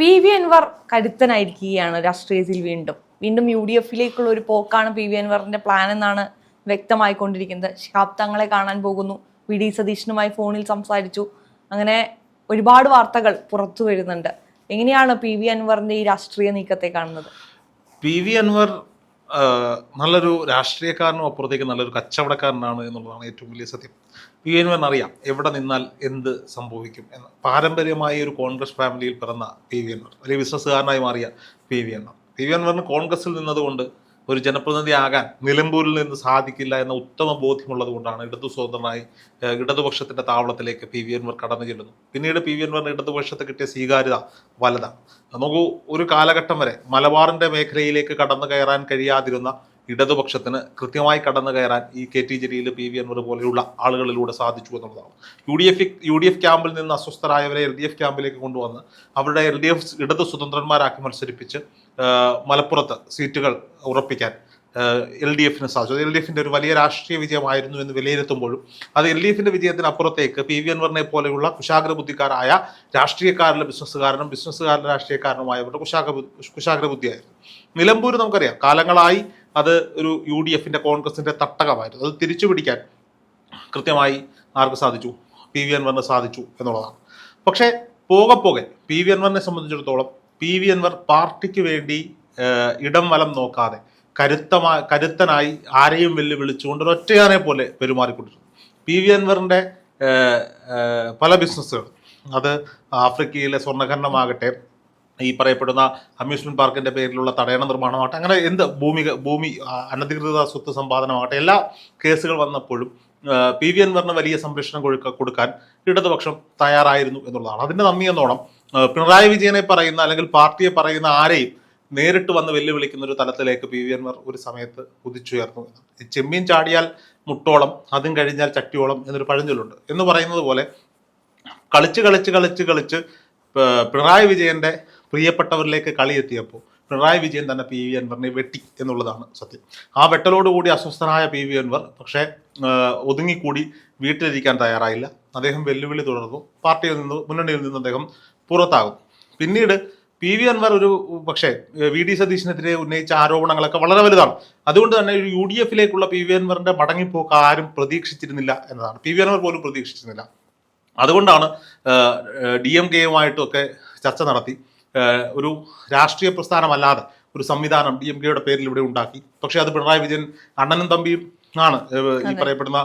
P V Anwar കരുത്തനായിരിക്കുകയാണ് രാഷ്ട്രീയത്തിൽ വീണ്ടും. വീണ്ടും യു ഡി എഫിലേക്കുള്ള ഒരു പോക്കാണ് പി വി അൻവറിന്റെ പ്ലാൻ എന്നാണ് വ്യക്തമായിക്കൊണ്ടിരിക്കുന്നത്. ശിഹാബ് തങ്ങളെ കാണാൻ പോകുന്നു. വി ഡി സതീഷിനുമായി ഫോണിൽ സംസാരിച്ചു. അങ്ങനെ ഒരുപാട് വാർത്തകൾ പുറത്തു വരുന്നുണ്ട്. എങ്ങനെയാണ് പി വി അൻവറിന്റെ ഈ രാഷ്ട്രീയ നീക്കത്തെ കാണുന്നത്? പി വി അൻവർ നല്ലൊരു രാഷ്ട്രീയക്കാരനും അപ്പുറത്തേക്ക് നല്ലൊരു കച്ചവടക്കാരനാണ് എന്നുള്ളതാണ് ഏറ്റവും വലിയ സത്യം. പി അൻവറിന് അറിയാം എവിടെ നിന്നാൽ എന്ത് സംഭവിക്കും എന്ന്. പാരമ്പര്യമായ ഒരു കോൺഗ്രസ് ഫാമിലിയിൽ പിറന്ന പി വി അൻവർ വലിയ ബിസിനസ്സുകാരനായി മാറിയ P V Anvar. P V അൻവറിന് കോൺഗ്രസിൽ നിന്നതുകൊണ്ട് ഒരു ജനപ്രതിനിധി ആകാൻ നിലമ്പൂരിൽ നിന്ന് സാധിക്കില്ല എന്ന ഉത്തമ ബോധ്യമുള്ളത് കൊണ്ടാണ് ഇടതു സ്വതന്ത്രനായി ഇടതുപക്ഷത്തിന്റെ താവളത്തിലേക്ക് പി വി അൻവർ കടന്നു ചെല്ലുന്നു പിന്നീട് പി വി അൻവറിന് ഇടതുപക്ഷത്ത് കിട്ടിയ സ്വീകാര്യത വലുതാണ്. നമുക്ക് ഒരു കാലഘട്ടം വരെ മലബാറിന്റെ മേഖലയിലേക്ക് കടന്നു കയറാൻ കഴിയാതിരുന്ന ഇടതുപക്ഷത്തിന് കൃത്യമായി കടന്നു കയറാൻ ഈ K T Jaleel P V Anvar പോലെയുള്ള ആളുകളിലൂടെ സാധിച്ചു എന്നുള്ളതാണ്. U D F U D F ക്യാമ്പിൽ നിന്ന് അസ്വസ്ഥരായവരെ എൽ ഡി എഫ് ക്യാമ്പിലേക്ക് കൊണ്ടുവന്ന് അവരുടെ എൽ ഡി എഫ് ഇടത് സ്വതന്ത്രന്മാരാക്കി മത്സരിപ്പിച്ച് മലപ്പുറത്ത് സീറ്റുകൾ ഉറപ്പിക്കാൻ എൽ ഡി എഫിന് സാധിച്ചു. എൽ ഡി എഫിന്റെ ഒരു വലിയ രാഷ്ട്രീയ വിജയമായിരുന്നു എന്ന് വിലയിരുത്തുമ്പോഴും അത് എൽ ഡി എഫിന്റെ വിജയത്തിനപ്പുറത്തേക്ക് പി വി അൻവറിനെ പോലെയുള്ള കുശാഗ്ര ബുദ്ധിക്കാരായ ബിസിനസ്സുകാരനും ബിസിനസ്സുകാരിലെ രാഷ്ട്രീയക്കാരനുമായവരുടെ കുശാഗ്ര കുശാഗ്ര ബുദ്ധിയായിരുന്നു നിലമ്പൂർ നമുക്കറിയാം കാലങ്ങളായി അത് ഒരു യു ഡി എഫിന്റെ കോൺഗ്രസിന്റെ തട്ടകമായിരുന്നു. അത് തിരിച്ചു പിടിക്കാൻ കൃത്യമായി ആർക്ക് സാധിച്ചു? പി വി അൻവറിന് സാധിച്ചു എന്നുള്ളതാണ്. പക്ഷേ പോകെ പോകെ പി വി അൻവറിനെ സംബന്ധിച്ചിടത്തോളം പി വി അൻവർ പാർട്ടിക്ക് വേണ്ടി ഇടം വലം നോക്കാതെ കരുത്തമായി കരുത്തനായി ആരെയും വെല്ലുവിളിച്ചുകൊണ്ട് ഒറ്റയാനെ പോലെ പെരുമാറിക്കൊണ്ടിരുന്നു. പി വി അൻവറിന്റെ പല ബിസിനസ്സുകൾ അത് ആഫ്രിക്കയിലെ സ്വർണഖനനമാകട്ടെ ഈ പറയപ്പെടുന്ന അമ്യൂസ്മെന്റ് പാർക്കിന്റെ പേരിലുള്ള തടയണ നിർമ്മാണമാകട്ടെ അങ്ങനെ എന്ത് ഭൂമി ഭൂമി അനധികൃത സ്വത്ത് സമ്പാദനമാകട്ടെ എല്ലാ കേസുകൾ വന്നപ്പോഴും പി വി അൻവറിന് വലിയ സംരക്ഷണം കൊടുക്ക കൊടുക്കാൻ ഇടതുപക്ഷം തയ്യാറായിരുന്നു എന്നുള്ളതാണ്. അതിന്റെ നന്ദി എന്നോണം പിണറായി വിജയനെ പറയുന്ന അല്ലെങ്കിൽ പാർട്ടിയെ പറയുന്ന ആരെയും നേരിട്ട് വന്ന് വെല്ലുവിളിക്കുന്ന ഒരു തലത്തിലേക്ക് പി വി അൻവർ ഒരു സമയത്ത് കുതിച്ചുയർന്നു. ചെമ്മീൻ ചാടിയാൽ മുട്ടോളം അതും കഴിഞ്ഞാൽ ചട്ടിയോളം എന്നൊരു പഴഞ്ചൊല്ലുണ്ട്. എന്ന് പറയുന്നത് പോലെ കളിച്ച് കളിച്ച് കളിച്ച് കളിച്ച് പിണറായി വിജയന്റെ പ്രിയപ്പെട്ടവരിലേക്ക് കളി എത്തിയപ്പോൾ പിണറായി വിജയൻ തന്നെ പി വി അൻവറിനെ വെട്ടി എന്നുള്ളതാണ് സത്യം. ആ വെട്ടലോടുകൂടി അസ്വസ്ഥനായ പി വി അൻവർ പക്ഷേ ഒതുങ്ങിക്കൂടി വീട്ടിലിരിക്കാൻ തയ്യാറായില്ല. അദ്ദേഹം വെല്ലുവിളി തുടർന്നു. പാർട്ടിയിൽ നിന്ന് മുന്നണിയിൽ നിന്ന് അദ്ദേഹം പുറത്താകും. പിന്നീട് പി വി അൻവർ ഒരു പക്ഷേ വി ഡി സതീശിനെതിരെ ഉന്നയിച്ച ആരോപണങ്ങളൊക്കെ വളരെ വലുതാണ്. അതുകൊണ്ട് തന്നെ ഒരു യു ഡി എഫിലേക്കുള്ള പി വി അൻവറിന്റെ മടങ്ങിപ്പോക്ക് ആരും പ്രതീക്ഷിച്ചിരുന്നില്ല എന്നതാണ്. പി വി അൻവർ പോലും പ്രതീക്ഷിച്ചിരുന്നില്ല. അതുകൊണ്ടാണ് ഡി എം കെയുമായിട്ടുമൊക്കെ ചർച്ച നടത്തി. ഒരു രാഷ്ട്രീയ പ്രസ്ഥാനമല്ലാതെ ഒരു സംവിധാനം ഡി എം കെയുടെ പേരിൽ ഇവിടെ ഉണ്ടാക്കി. പക്ഷേ അത് പിണറായി വിജയൻ അണ്ണനും തമ്പിയും ആണ്. ഈ പറയപ്പെടുന്ന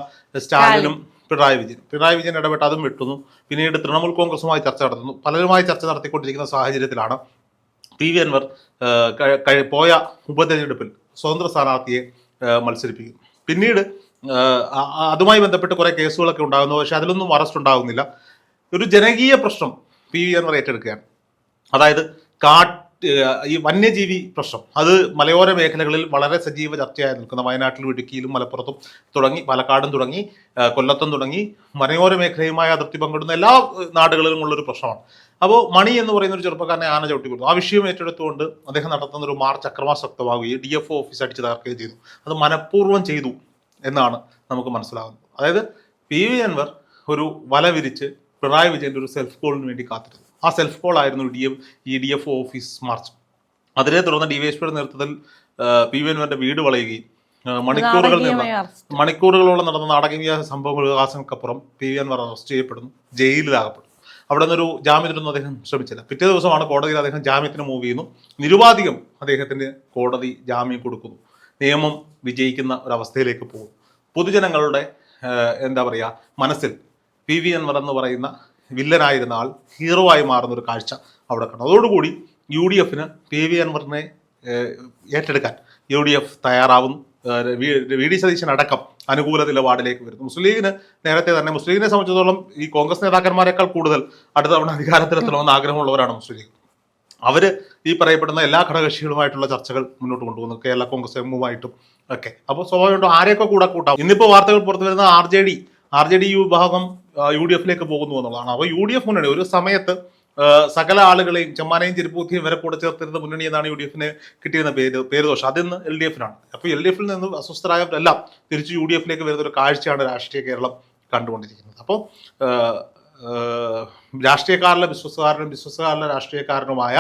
സ്റ്റാലിനും പിണറായി വിജയൻ. പിണറായി വിജയൻ ഇടപെട്ട് അതും വെട്ടുന്നു. പിന്നീട് തൃണമൂൽ കോൺഗ്രസുമായി ചർച്ച നടത്തുന്നു. പലരുമായി ചർച്ച നടത്തിക്കൊണ്ടിരിക്കുന്ന സാഹചര്യത്തിലാണ് പി വി അൻവർ പോയ ഉപതെരഞ്ഞെടുപ്പിൽ സ്വതന്ത്ര സ്ഥാനാർത്ഥിയെ മത്സരിപ്പിക്കും പിന്നീട് അതുമായി ബന്ധപ്പെട്ട് കുറേ കേസുകളൊക്കെ ഉണ്ടാകുന്നു. പക്ഷേ അതിലൊന്നും അറസ്റ്റ് ഉണ്ടാകുന്നില്ല. ഒരു ജനകീയ പ്രശ്നം പി വി അൻവർ ഏറ്റെടുക്കുകയാണ്. അതായത് കാട്ട് ഈ വന്യജീവി പ്രശ്നം. അത് മലയോര മേഖലകളിൽ വളരെ സജീവ ചർച്ചയായി നിൽക്കുന്ന. വയനാട്ടിലും ഇടുക്കിയിലും മലപ്പുറത്തും തുടങ്ങി പാലക്കാടും തുടങ്ങി കൊല്ലത്തും തുടങ്ങി മലയോര മേഖലയുമായി അതിർത്തി പങ്കിടുന്ന എല്ലാ നാടുകളിലും ഉള്ളൊരു പ്രശ്നമാണ്. അപ്പോൾ മണി എന്ന് പറയുന്ന ഒരു ചെറുപ്പക്കാരനെ ആന ചവിട്ടി കൊടുത്തു. ആ വിഷയം ഏറ്റെടുത്തുകൊണ്ട് അദ്ദേഹം നടത്തുന്ന ഒരു മാർച്ച് അക്രമാസക്തമാവുകയും ഡി എഫ് ഒ ഓഫീസ് അടിച്ച് തകർക്കുകയും ചെയ്തു. അത് മനഃപൂർവം ചെയ്തു എന്നാണ് നമുക്ക് മനസ്സിലാകുന്നത് അതായത് പി വി അൻവർ ഒരു വല വിരിച്ച് പിണറായി വിജയന്റെ ഒരു സെൽഫ് കോളിന് വേണ്ടി കാത്തിരുന്നു. ആ സെൽഫ് കോൾ ആയിരുന്നു ഡി എഫ് ഈ ഡി എഫ് ഓഫീസ് മാർച്ച് അതിനെ തുടർന്ന് ഡിവൈഎസ്പിയുടെ നേതൃത്വത്തിൽ ആ, പി വി അൻവറിന്റെ വീട് വളയുകയും മണിക്കൂറുകൾ നിന്ന് മണിക്കൂറുകളോളം നടന്ന നാടകീയ സംഭവങ്ങൾ വികാസങ്ങൾക്കപ്പുറം പി വി അൻവർ അറസ്റ്റ് ചെയ്യപ്പെടുന്നു ജയിലിലാകപ്പെടുന്നു അവിടെ നിന്നൊരു ജാമ്യത്തിനൊന്നും അദ്ദേഹം ശ്രമിച്ചില്ല. പിറ്റേ ദിവസമാണ് കോടതിയിൽ അദ്ദേഹം ജാമ്യത്തിന് മൂവ് ചെയ്യുന്നു. നിരുപാധികം അദ്ദേഹത്തിന് കോടതി ജാമ്യം കൊടുക്കുന്നു. നിയമം വിജയിക്കുന്ന ഒരവസ്ഥയിലേക്ക് പോകും പൊതുജനങ്ങളുടെ എന്താ പറയുക മനസ്സിൽ പി വി അൻവർ എന്ന് പറയുന്ന വില്ലനായിരുന്ന ആൾ ഹീറോ ആയി മാറുന്ന ഒരു കാഴ്ച അവിടെ കണ്ടു അതോടുകൂടി യു ഡി എഫിന് പി വി അൻവറിനെ ഏറ്റെടുക്കാൻ യു ഡി എഫ് തയ്യാറാവുന്നു. വി- ഡി സതീശൻ അടക്കം അനുകൂല നിലപാടിലേക്ക് വരുന്നു. മുസ്ലിം ലീഗിന് നേരത്തെ തന്നെ മുസ്ലിം ലീഗിനെ സംബന്ധിച്ചിടത്തോളം ഈ കോൺഗ്രസ് നേതാക്കന്മാരെക്കാൾ കൂടുതൽ അടുത്ത തവണ അധികാരത്തിലെത്തണമെന്ന് ആഗ്രഹമുള്ളവരാണ് മുസ്ലിം ലീഗ്. അവർ ഈ പറയപ്പെടുന്ന എല്ലാ ഘടകകക്ഷികളുമായിട്ടുള്ള ചർച്ചകൾ മുന്നോട്ട് കൊണ്ടുപോകുന്നു. കേരള കോൺഗ്രസ് എമ്മുമായിട്ടും ഒക്കെ. അപ്പോൾ സ്വാഭാവികമായിട്ടും ആരെയൊക്കെ കൂടെ കൂട്ടാം? ഇന്നിപ്പോൾ വാർത്തകൾ പുറത്തു വരുന്ന R J D. R J D വിഭാഗം യു ഡി എഫിലേക്ക് പോകുന്നു എന്നുള്ളതാണ്. അപ്പോൾ യു ഡി എഫ് മുന്നണി ഒരു സമയത്ത് സകല ആളുകളെയും ചെമ്മാനയും ചെരുപ്പൂത്തിയും വരെ കൂടെ ചേർത്തിരുന്ന മുന്നണി എന്നാണ് യു ഡി എഫിന് കിട്ടിയിരുന്ന പേര് പേര് ദോഷം അതിന്ന് എൽ ഡി എഫിനാണ്. അപ്പോൾ എൽ ഡി എഫിൽ നിന്ന് അസ്വസ്ഥരായവരെല്ലാം തിരിച്ച് യു ഡി എഫിലേക്ക് വരുന്ന ഒരു കാഴ്ചയാണ് രാഷ്ട്രീയ കേരളം കണ്ടുകൊണ്ടിരിക്കുന്നത്. അപ്പോൾ രാഷ്ട്രീയക്കാരിലെ ബിസിനസ്സുകാരനും ബിസിനസ്സുകാരിലെ രാഷ്ട്രീയക്കാരനുമായ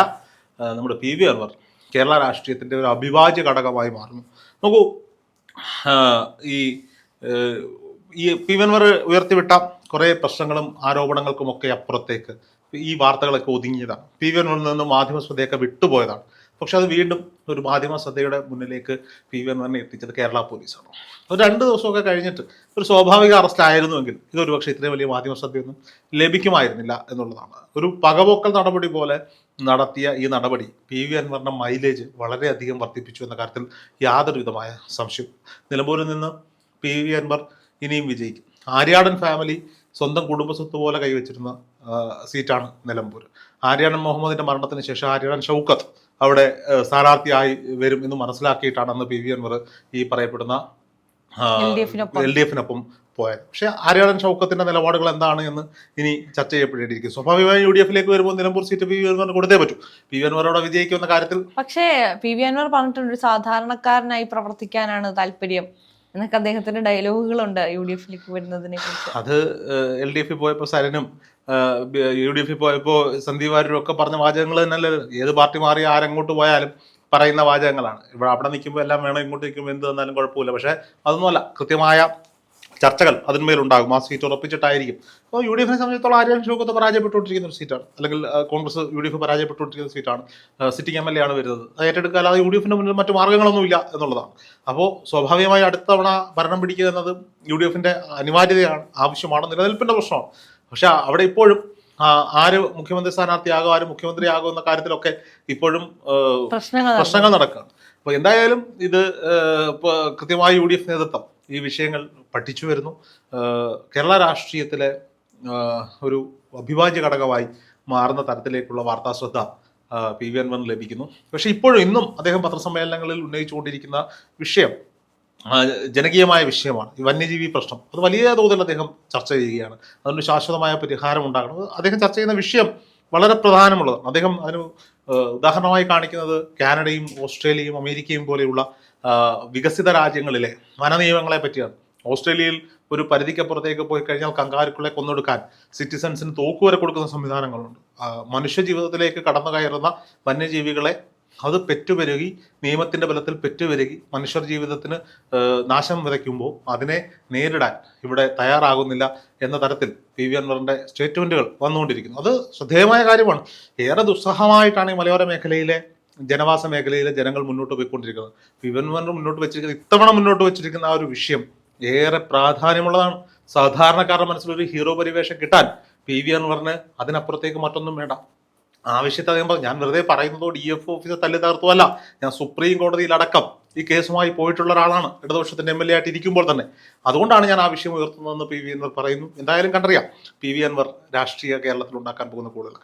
നമ്മുടെ പി വി അൻവർ കേരള രാഷ്ട്രീയത്തിന്റെ ഒരു അഭിവാജ്യ ഘടകമായി മാറുന്നു. നോക്കൂ ഈ ഈ പി വി അൻവർ ഉയർത്തിവിട്ട കുറേ പ്രശ്നങ്ങളും ആരോപണങ്ങൾക്കും ഒക്കെ അപ്പുറത്തേക്ക് ഈ വാർത്തകളൊക്കെ ഒതുങ്ങിയതാണ്. പി വി അൻവറിൽ നിന്ന് മാധ്യമ ശ്രദ്ധയൊക്കെ വിട്ടുപോയതാണ്. പക്ഷെ അത് വീണ്ടും ഒരു മാധ്യമ ശ്രദ്ധയുടെ മുന്നിലേക്ക് പി വി അൻവറിനെ എത്തിച്ചത് കേരള പോലീസാണ്. ഒരു രണ്ട് ദിവസമൊക്കെ കഴിഞ്ഞിട്ട് ഒരു സ്വാഭാവിക അറസ്റ്റ് ആയിരുന്നുവെങ്കിൽ ഇത് പക്ഷേ ഇത്രയും വലിയ മാധ്യമ ശ്രദ്ധയൊന്നും ലഭിക്കുമായിരുന്നില്ല എന്നുള്ളതാണ്. ഒരു പകപോക്കൽ നടപടി പോലെ നടത്തിയ ഈ നടപടി പി വി അൻവറിന്റെ മൈലേജ് വളരെയധികം വർദ്ധിപ്പിച്ചു എന്ന കാര്യത്തിൽ യാതൊരുവിധമായ സംശയം. നിലമ്പൂരിൽ നിന്ന് പി വി അൻവർ ഇനിയും വിജയിക്കും. ആര്യാടൻ ഫാമിലി സ്വന്തം കുടുംബസ്വത്ത് പോലെ കൈവച്ചിരുന്ന സീറ്റാണ് നിലമ്പൂർ ആര്യാടൻ മുഹമ്മദിന്റെ മരണത്തിന് ശേഷം ആര്യാടൻ ഷൗക്കത്ത് അവിടെ സ്ഥാനാർത്ഥിയായി വരും എന്ന് മനസ്സിലാക്കിയിട്ടാണ് അന്ന് പി വി അൻവർ ഈ പറയപ്പെടുന്ന. എൽ ഡി എഫിനൊപ്പം. പോയത്. പക്ഷെ ആര്യാടൻ ഷൗക്കത്തിന്റെ നിലപാടുകൾ എന്താണ് എന്ന് ഇനി ചർച്ച ചെയ്യപ്പെടേണ്ടിയിരിക്കും സ്വാഭാവികമായും യു ഡി എഫിലേക്ക് വരുമ്പോൾ നിലമ്പൂർ സീറ്റ് പി വി അൻവറിന് കൊടുത്തേ പറ്റൂ. പി വി അൻവറോടെ വിജയിക്കുന്ന കാര്യത്തിൽ പക്ഷേ പി വി അൻവർ പറഞ്ഞിട്ടുണ്ട് സാധാരണക്കാരനായി പ്രവർത്തിക്കാനാണ് താല്പര്യം. എന്നൊക്കെ അദ്ദേഹത്തിന്റെ ഡയലോഗുകളുണ്ട് യു ഡി എഫിലേക്ക് വരുന്നതിനെ കുറിച്ച്? അത് എൽ ഡി എഫിൽ പോയപ്പോൾ സരനും യു ഡി എഫിൽ പോയപ്പോൾ സന്ദീപ് വാര്യരും ഒക്കെ പറഞ്ഞ വാചകങ്ങൾ തന്നെ ഏത് പാർട്ടി മാറി ആരെങ്ങോട്ട് പോയാലും പറയുന്ന വാചകങ്ങളാണ്. ഇവിടെ അവിടെ നിൽക്കുമ്പോൾ എല്ലാം വേണം ഇങ്ങോട്ട് നിൽക്കുമ്പോൾ എന്ത് തന്നാലും കുഴപ്പമില്ല. പക്ഷേ അതൊന്നുമല്ല. കൃത്യമായ ചർച്ചകൾ അതിന്മേലുണ്ടാകും ആ സീറ്റ് ഉറപ്പിച്ചിട്ടായിരിക്കും. അപ്പോൾ യു ഡി എഫിനെ സംബന്ധിച്ചിടത്തോളം ആര്യാൻ ഷോക്കത്ത് പരാജയപ്പെട്ടുകൊണ്ടിരിക്കുന്ന ഒരു സീറ്റാണ്. അല്ലെങ്കിൽ കോൺഗ്രസ് യു ഡി എഫ് പരാജയപ്പെട്ടുകൊണ്ടിരിക്കുന്ന സീറ്റാണ് സിറ്റിംഗ് എം എൽ എ ആണ് വരുന്നത്. അത് ഏറ്റെടുക്കുക അല്ലാതെ യു ഡി എഫിന് മുന്നിൽ മറ്റു മാർഗങ്ങളൊന്നുമില്ല എന്നുള്ളതാണ്. അപ്പോൾ സ്വാഭാവികമായി അടുത്ത തവണ ഭരണം പിടിക്കുക എന്നത് യു ഡി എഫിന്റെ അനിവാര്യതയാണ് ആവശ്യമാണ് നിലനിൽപ്പിന്റെ പ്രശ്നമാണ്. പക്ഷെ അവിടെ ഇപ്പോഴും ആര് മുഖ്യമന്ത്രി സ്ഥാനാർത്ഥിയാകും ആര് മുഖ്യമന്ത്രിയാകും എന്ന കാര്യത്തിലൊക്കെ ഇപ്പോഴും പ്രശ്നങ്ങൾ നടക്കുക നടക്കുകയാണ്. അപ്പോൾ എന്തായാലും ഇത് കൃത്യമായി യു ഡി എഫ് നേതൃത്വം ഈ വിഷയങ്ങൾ പഠിച്ചു വരുന്നു. കേരള രാഷ്ട്രീയത്തിലെ ഒരു അഭിവാജ്യ ഘടകമായി മാറുന്ന തരത്തിലേക്കുള്ള വാർത്താ ശ്രദ്ധ പി വി അൻവറിന് ലഭിക്കുന്നു. പക്ഷെ ഇപ്പോഴും ഇന്നും അദ്ദേഹം പത്രസമ്മേളനങ്ങളിൽ ഉന്നയിച്ചുകൊണ്ടിരിക്കുന്ന വിഷയം ജനകീയമായ വിഷയമാണ്. ഈ വന്യജീവി പ്രശ്നം. അത് വലിയ തോതിൽ അദ്ദേഹം ചർച്ച ചെയ്യുകയാണ്. അതിന് ശാശ്വതമായ പരിഹാരം ഉണ്ടാകണം. അദ്ദേഹം ചർച്ച ചെയ്യുന്ന വിഷയം വളരെ പ്രധാനമുള്ളതാണ്. അദ്ദേഹം അതിന് ഉദാഹരണമായി കാണിക്കുന്നത് കാനഡയും ഓസ്ട്രേലിയയും അമേരിക്കയും പോലെയുള്ള വികസിത രാജ്യങ്ങളിലെ വനനിയമങ്ങളെ പറ്റിയാണ്. ഓസ്ട്രേലിയയിൽ ഒരു പരിധിക്കപ്പുറത്തേക്ക് പോയി കഴിഞ്ഞാൽ കങ്കാരുക്കളെ കൊന്നൊടുക്കാൻ സിറ്റിസൺസിന് തോക്കുവരെ കൊടുക്കുന്ന സംവിധാനങ്ങളുണ്ട്. മനുഷ്യ ജീവിതത്തിലേക്ക് കടന്നു കയറുന്ന വന്യജീവികളെ അത് പെറ്റുപെരുകി നിയമത്തിന്റെ ബലത്തിൽ പെറ്റുപെരുകി മനുഷ്യർ ജീവിതത്തിന് നാശം വിതയ്ക്കുമ്പോൾ അതിനെ നേരിടാൻ ഇവിടെ തയ്യാറാകുന്നില്ല എന്ന തരത്തിൽ പി വി അൻവറിന്റെ സ്റ്റേറ്റ്മെന്റുകൾ വന്നുകൊണ്ടിരിക്കുന്നു. അത് ശ്രദ്ധേയമായ കാര്യമാണ്. ഏറെ ദുസ്സഹമായിട്ടാണ് ഈ മലയോര മേഖലയിലെ ജനവാസ മേഖലയിലെ ജനങ്ങൾ മുന്നോട്ട് പോയിക്കൊണ്ടിരിക്കുന്നത്. പി വി മുന്നോട്ട് വെച്ചിരിക്കുന്ന ഇത്തവണ മുന്നോട്ട് വെച്ചിരിക്കുന്ന ആ ഒരു വിഷയം ഏറെ പ്രാധാന്യമുള്ളതാണ്. സാധാരണക്കാരുടെ മനസ്സിലൊരു ഹീറോ പരിവേഷം കിട്ടാൻ പി വി അൻവറിന് അതിനപ്പുറത്തേക്ക് മറ്റൊന്നും വേണ്ട. ആവശ്യത്തെ അദ്ദേഹം ഞാൻ വെറുതെ പറയുന്നതോട് ഇ എഫ് ഓഫീസർ തല്ലി തകർത്തുമല്ല ഞാൻ സുപ്രീം കോടതിയിലടക്കം ഈ കേസുമായി പോയിട്ടുള്ള ഒരാളാണ്. ഇടതുപക്ഷത്തിന്റെ എം എൽ എ ആയിട്ട് ഇരിക്കുമ്പോൾ തന്നെ. അതുകൊണ്ടാണ് ഞാൻ ആ വിഷയം ഉയർത്തുന്നതെന്ന് പി വി അൻവർ പറയുന്നു. എന്തായാലും കണ്ടറിയാം പി വി അൻവർ രാഷ്ട്രീയ കേരളത്തിൽ ഉണ്ടാക്കാൻ പോകുന്ന കൂടുതൽ